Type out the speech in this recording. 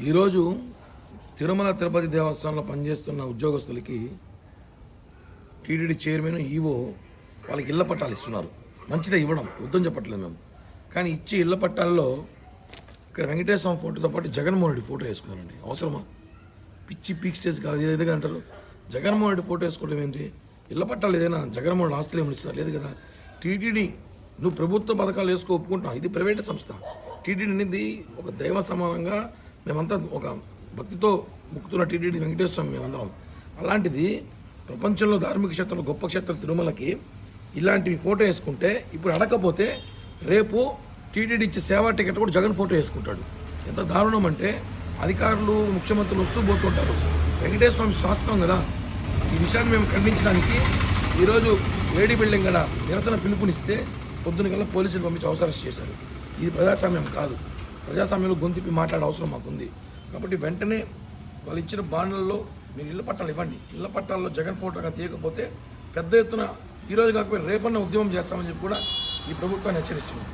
ఈరోజు తిరుమల తిరుపతి దేవస్థానంలో పనిచేస్తున్న ఉద్యోగస్తులకి టీటీడీ చైర్మన్ ఈవో వాళ్ళకి ఇళ్ళ పట్టాలు ఇస్తున్నారు. మంచిదే ఇవ్వడం వద్దని చెప్పట్లేదు మేము. కానీ ఇచ్చే ఇళ్ళ పట్టాల్లో ఇక్కడ వెంకటేశ్వర ఫోటోతో పాటు జగన్మోహన్ రెడ్డి ఫోటో వేసుకున్నారండి. అవసరమా? పిచ్చి పీక్ స్టేజ్ కాదు ఏదైనా అంటారు? జగన్మోహన్ రెడ్డి ఫోటో వేసుకోవడం ఏంటి? ఇళ్ళ పట్టాలు ఏదైనా జగన్మోహన్ ఆస్తులు ఏమి ఇస్తారు? లేదు కదా. టీటీడీ నువ్వు ప్రభుత్వ పథకాలు వేసుకో ఒప్పుకుంటున్నావు. ఇది ప్రైవేట్ సంస్థ. టీటీడీ అనేది ఒక దైవ సమానంగా మేమంతా ఒక భక్తితో ముక్కుతున్న టీటీడీ వెంకటేశ్వర స్వామి మేమందరం. అలాంటిది ప్రపంచంలో ధార్మిక క్షేత్రంలో గొప్ప క్షేత్రం తిరుమలకి ఇలాంటివి ఫోటో వేసుకుంటే ఇప్పుడు అడగకపోతే రేపు టీటీడీ ఇచ్చే సేవా టికెట్ కూడా జగన్ ఫోటో వేసుకుంటాడు. ఎంత దారుణం అంటే అధికారులు ముఖ్యమంత్రులు వస్తూ పోతుంటారు. వెంకటేశ్వర స్వామి శాస్త్రం కదా. ఈ విషయాన్ని మేము ఖండించడానికి ఈరోజు లేడీ బిల్డింగ్ గడ నిరసన పిలుపునిస్తే పొద్దున కల్లా పోలీసులు పంపించి అవసరం చేశారు. ఇది ప్రజాస్వామ్యం కాదు. ప్రజాస్వామ్యంలో గొంతుపి మాట్లాడే అవసరం మాకుంది. కాబట్టి వెంటనే వాళ్ళు ఇచ్చిన బాండ్లలో మీరు ఇళ్ళ పట్టాలు ఇవ్వండి. ఇళ్ళ పట్టాల్లో జగన్ ఫోటోగా తీయకపోతే పెద్ద ఎత్తున ఈరోజు కాకపోతే రేపన్న ఉద్యమం చేస్తామని చెప్పి కూడా ఈ ప్రభుత్వాన్ని హెచ్చరిస్తున్నాం.